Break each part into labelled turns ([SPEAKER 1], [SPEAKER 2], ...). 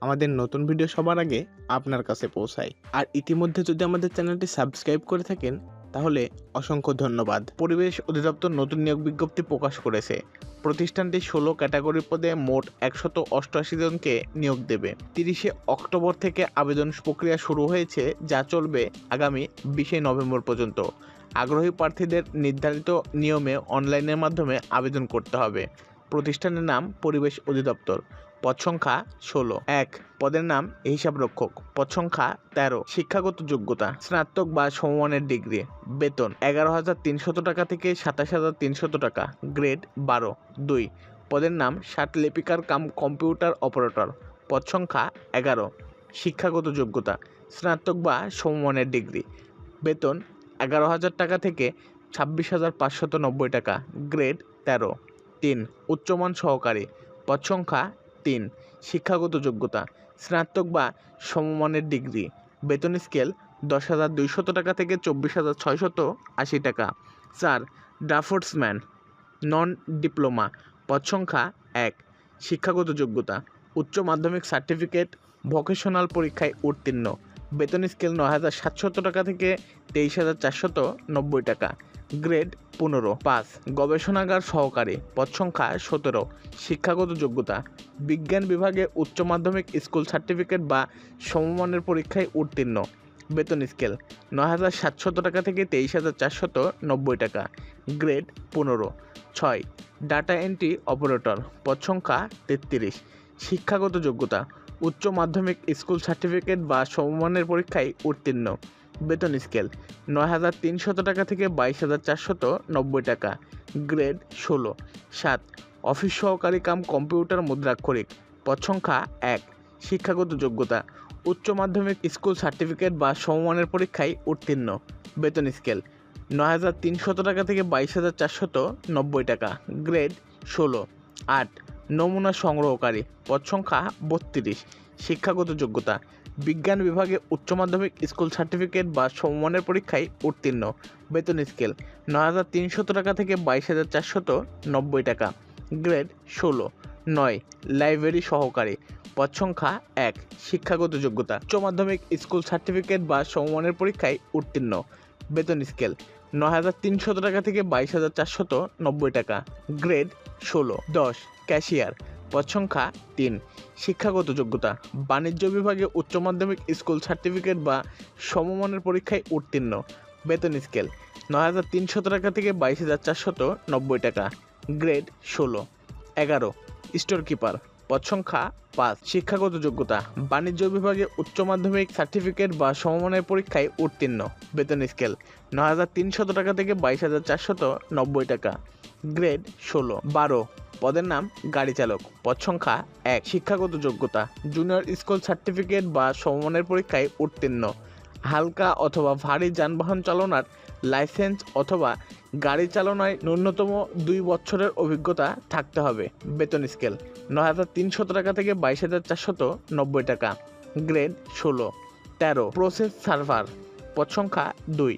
[SPEAKER 1] আমাদের নতুন ভিডিও সবার আগে আপনার কাছে পৌঁছায়। আর ইতিমধ্যে যদি আমাদের চ্যানেলটি সাবস্ক্রাইব করে থাকেন, তাহলে অসংখ্য ধন্যবাদ। পরিবেশ অধিদপ্তর নতুন নিয়োগ বিজ্ঞপ্তি প্রকাশ করেছে। প্রতিষ্ঠানটি ষোলো ক্যাটাগরি পদে মোট একশত অষ্টআশি জনকে নিয়োগ দেবে। তিরিশে অক্টোবর থেকে আবেদন প্রক্রিয়া শুরু হয়েছে, যা চলবে আগামী বিশে নভেম্বর পর্যন্ত। আগ্রহী প্রার্থীদের নির্ধারিত নিয়মে অনলাইনের মাধ্যমে আবেদন করতে হবে। প্রতিষ্ঠানের নাম পরিবেশ অধিদপ্তর। পদ সংখ্যা ষোলো। এক, পদের নাম হিসাব রক্ষক পদ সংখ্যা তেরো, শিক্ষাগত যোগ্যতা, স্নাতক বা সমমানের ডিগ্রি। বেতন, এগারো হাজার তিনশত টাকা থেকে সাতাশ হাজার তিনশত টাকা। গ্রেড, বারো। দুই, পদের নাম ষাট লিপিকার কাম কম্পিউটার অপারেটর। পদ সংখ্যা এগারো, শিক্ষাগত যোগ্যতা, স্নাতক বা সমমানের ডিগ্রি। বেতন, এগারো হাজার টাকা থেকে ছাব্বিশ হাজার পাঁচশত নব্বই টাকা। গ্রেড, তেরো। তিন, উচ্চমান সহকারী। পদ সংখ্যা তিন, শিক্ষাগত যোগ্যতা, স্নাতক বা সমমানের ডিগ্রি, বেতন স্কেল দশ হাজার দুইশত টাকা থেকে চব্বিশ হাজার ছয়শত আশি টাকা। চার, ড্রাফটসম্যান নন ডিপ্লোমা পদ সংখ্যা এক, শিক্ষাগত যোগ্যতা, উচ্চ মাধ্যমিক সার্টিফিকেট, ভোকেশনাল পরীক্ষায় উত্তীর্ণ, বেতন স্কেল নয় হাজার সাতশত টাকা থেকে তেইশ হাজার চারশত নব্বই টাকা। গ্রেড পনেরো, পাঁচ, গবেষণাগার সহকারী, পদ সংখ্যা সতেরো, শিক্ষাগত যোগ্যতা, বিজ্ঞান বিভাগে উচ্চ মাধ্যমিক স্কুল সার্টিফিকেট বা সমমানের পরীক্ষায় উত্তীর্ণ, বেতন স্কেল, নয় হাজার সাতশত টাকা থেকে তেইশ হাজার চারশত নব্বই টাকা, গ্রেড পনেরো, ছয়, ডাটা এন্ট্রি অপারেটর, পদ সংখ্যা তেত্রিশ, শিক্ষাগত যোগ্যতা, উচ্চ মাধ্যমিক স্কুল সার্টিফিকেট বা সমমানের পরীক্ষায় উত্তীর্ণ বেতন স্কেল, নয় হাজার তিনশত টাকা থেকে বাইশ হাজার চারশত নব্বই টাকা। গ্রেড ষোলো। সাত, অফিস সহকারী কাম কম্পিউটার মুদ্রাক্ষরিক। পদ সংখ্যা এক, শিক্ষাগত যোগ্যতা। উচ্চ মাধ্যমিক স্কুল সার্টিফিকেট বা সমমানের পরীক্ষায় উত্তীর্ণ। বেতন স্কেল, নয় হাজার তিনশত টাকা থেকে বাইশ হাজার চারশত নব্বই টাকা। গ্রেড ষোলো। আট, নমুনা সংগ্রহকারী। পদ সংখ্যা বত্রিশ, শিক্ষাগত যোগ্যতা। বিজ্ঞান বিভাগে উচ্চ মাধ্যমিক স্কুল সার্টিফিকেট বা সমমানের পরীক্ষায় উত্তীর্ণ। বেতন স্কেল, নয় হাজার তিনশত টাকা থেকে বাইশ হাজার চারশত নব্বই টাকা। গ্রেড, ষোলো। নয়, লাইব্রেরি সহকারী। পদ সংখ্যা, এক, শিক্ষাগত যোগ্যতা। উচ্চ মাধ্যমিক স্কুল সার্টিফিকেট বা সমমানের পরীক্ষায় উত্তীর্ণ। বেতন স্কেল, নয় হাজার তিনশত টাকা থেকে বাইশ হাজার চারশত নব্বই টাকা। গ্রেড, ষোলো। দশ, ক্যাশিয়ার। পদ তিন, শিক্ষাগত যোগ্যতা। বাণিজ্য বিভাগে উচ্চ মাধ্যমিক স্কুল সার্টিফিকেট বা সমমানের পরীক্ষায় উত্তীর্ণ। বেতন স্কেল, নয় হাজার তিনশত টাকা থেকে বাইশ হাজার চারশত নব্বই টাকা। গ্রেড ষোলো। এগারো স্টোর কিপার পদ সংখ্যা পাঁচ, শিক্ষাগত যোগ্যতা। বাণিজ্য বিভাগে উচ্চ মাধ্যমিক সার্টিফিকেট বা সমমানের পরীক্ষায় উত্তীর্ণ। বেতন স্কেল, নয় হাজার তিনশত টাকা থেকে বাইশ হাজার চারশত নব্বই টাকা। গ্রেড ষোলো। বারো পদের নাম গাড়ি চালক। পদ সংখ্যা এক, শিক্ষাগত যোগ্যতা। জুনিয়র স্কুল সার্টিফিকেট বা সমমানের পরীক্ষায় উত্তীর্ণ। হালকা অথবা ভারী যানবাহন চালনার লাইসেন্স অথবা গাড়ি চালনায় ন্যূনতম দুই বছরের অভিজ্ঞতা থাকতে হবে। বেতন স্কেল নয় হাজার তিনশত টাকা থেকে বাইশ হাজার চারশত নব্বই টাকা। গ্রেড ষোলো, তেরো প্রসেস সার্ভার পদ সংখ্যা দুই।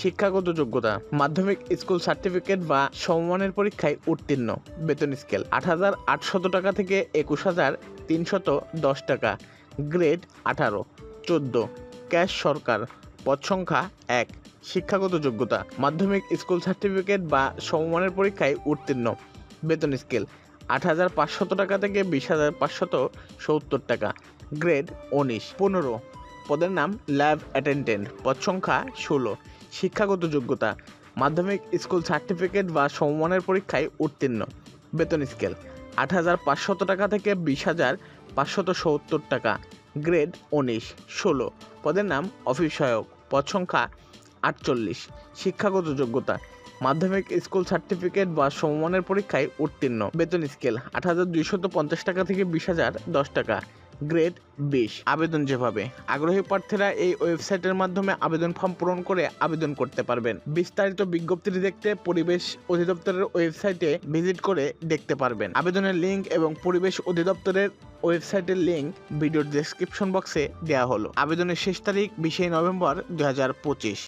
[SPEAKER 1] শিক্ষাগত যোগ্যতা, মাধ্যমিক স্কুল সার্টিফিকেট বা সমমানের পরীক্ষায় উত্তীর্ণ, বেতন স্কেল আট হাজার আটশত টাকা থেকে একুশ হাজার তিনশত দশ টাকা, গ্রেড আঠারো, চোদ্দ, ক্যাশ সরকার, পদ সংখ্যা এক। শিক্ষাগত যোগ্যতা, মাধ্যমিক স্কুল সার্টিফিকেট বা সমমানের পরীক্ষায় উত্তীর্ণ, বেতন স্কেল আট হাজার পাঁচশত টাকা থেকে বিশ হাজার পাঁচশত সত্তর টাকা, গ্রেড উনিশ। পনেরো পদের নাম ল্যাব অ্যাটেন্ডেন্ট, পদ সংখ্যা ষোলো। শিক্ষাগত যোগ্যতা, মাধ্যমিক স্কুল সার্টিফিকেট বা সমমানের পরীক্ষায় উত্তীর্ণ, বেতন স্কেল, আট হাজার পাঁচশত টাকা থেকে বিশ হাজার পাঁচশত সত্তর টাকা, গ্রেড উনিশ, ষোলো। পদের নাম অফিস সহায়ক পদ সংখ্যা আটচল্লিশ। শিক্ষাগত যোগ্যতা, মাধ্যমিক স্কুল সার্টিফিকেট বা সমমানের পরীক্ষায় উত্তীর্ণ, বেতন স্কেল, আট হাজার দুইশত পঞ্চাশ টাকা থেকে বিশ হাজার দশ টাকা। গ্রেড বিশ। আবেদন যেভাবে। আগ্রহী প্রার্থীরা এই ওয়েবসাইটের মাধ্যমে আবেদন ফর্ম পূরণ করে আবেদন করতে পারবেন। বিস্তারিত বিজ্ঞপ্তিটি দেখতে পরিবেশ অধিদপ্তরের ওয়েবসাইটে ভিজিট করে দেখতে পারবেন। আবেদনের লিঙ্ক এবং পরিবেশ অধিদপ্তরের ওয়েবসাইটের লিঙ্ক ভিডিওর ডেসক্রিপশন বক্সে দেওয়া হলো। আবেদনের শেষ তারিখ বিশে নভেম্বর দু হাজার পঁচিশ।